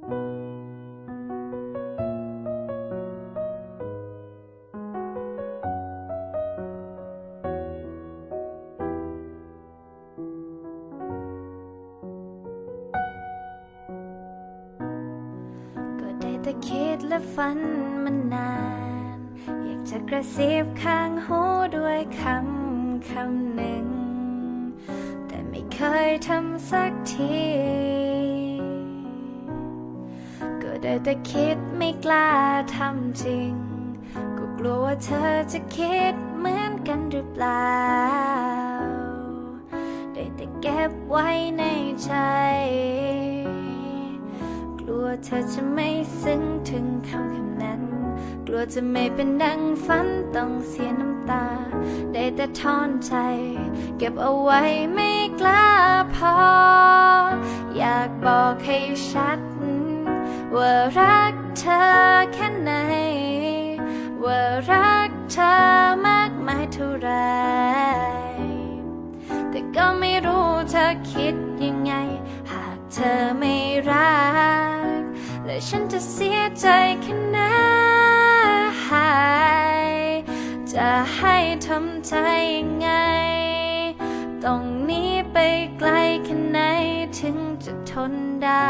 ก็ได้แต่คิดและฝันมันนาน อยากจะกระซิบข้างหูด้วยคำคำหนึ่ง แต่ไม่เคยทำสักที ได้แต่คิดไม่กล้าทำจริง ก็กลัวว่าเธอจะคิดเหมือนกันหรือเปล่า ได้แต่เก็บไว้ในใจ กลัวเธอจะไม่ซึ้งถึงคำคำนั้น กลัวจะไม่เป็นดังฝันต้องเสียน้ำตา ได้แต่ทอนใจ เก็บเอาไว้ไม่กล้าพอ อยากบอกให้ชัด ว่ารักเธอแค่ไหน ว่ารักเธอมากมายเท่าไร แต่ก็ไม่รู้เธอคิดยังไง หากเธอไม่รัก และฉันจะเสียใจแค่ไหนจะให้ทำใจยังไง ต้องหนี้ไปไกลแค่ไหนถึงจะทนได้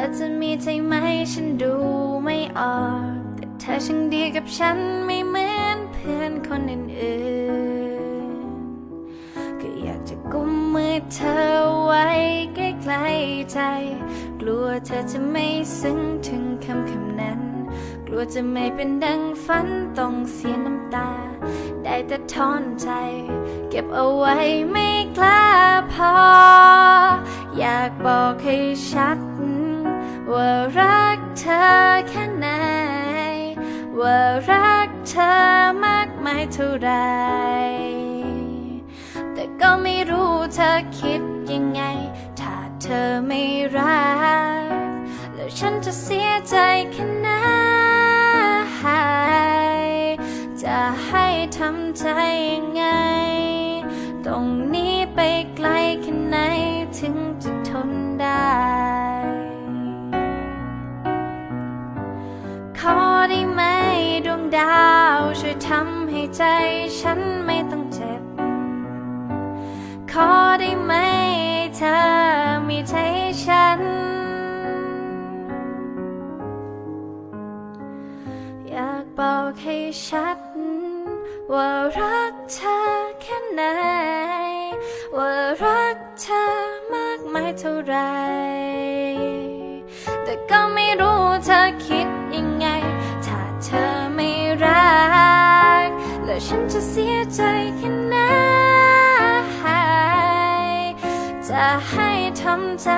อจะมีใจไหมฉันดูไม่ออก แต่เธอช่างดีกับฉันไม่เหมือนเพื่อนคนอื่นๆ ก็อยากจะกุมมือเธอไว้ใกล้ๆใจ กลัวเธอจะไม่ซึ้งถึงคำคำนั้น กลัวจะไม่เป็นดังฝันต้องเสียน้ำตา ได้แต่ทอนใจ เก็บเอาไว้ไม่กล้าพอ ว่ารักเธอแค่ไหน ว่ารักเธอมากมายเท่าไร แต่ก็ไม่รู้เธอคิดยังไง ถ้าเธอไม่รัก แล้วฉันจะเสียใจแค่ไหน จะให้ทำใจยังไง อได้ไหมดวงดาว ช่วยทำให้ใจฉันไม่ต้องเจ็บ ขอได้ไหมเธอมีใจฉัน อยากบอกให้ชัด ว่ารักเธอแค่ไหน ว่ารักเธอมากมายเท่าไร จะเสียใจแค่ไหนจะให้ทำใจ